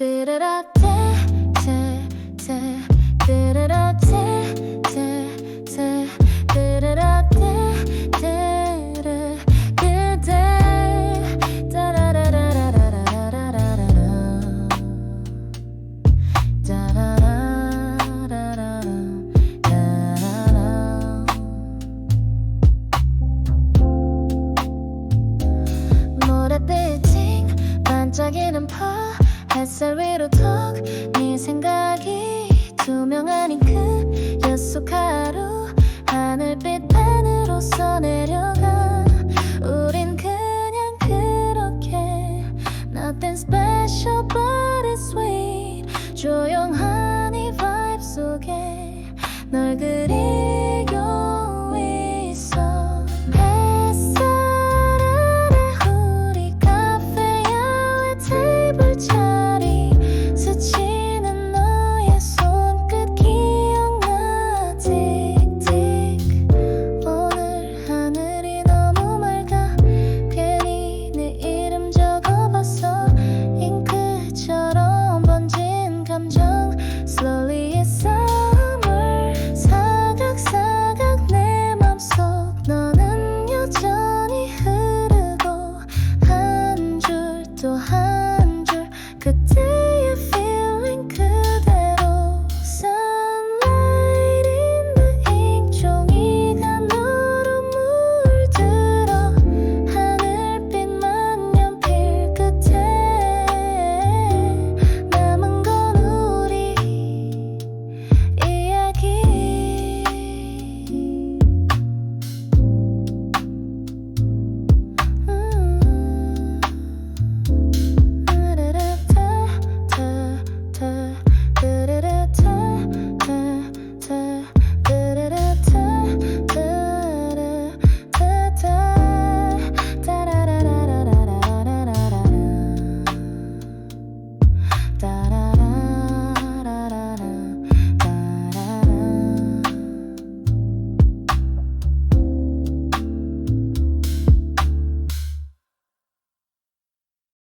띠르라 테테테 띠르라 테테테 띠르라 테테르 그대. 따라라라라라라라라라. 따라라라라라 따라라 모래빛이 반짝이는 펄 햇살 위로 턱네 생각이 투명하니 그 약속 하루 하늘빛 반으로 써내려가. 우린 그냥 그렇게 Nothing special but it's sweet. 조용 多好。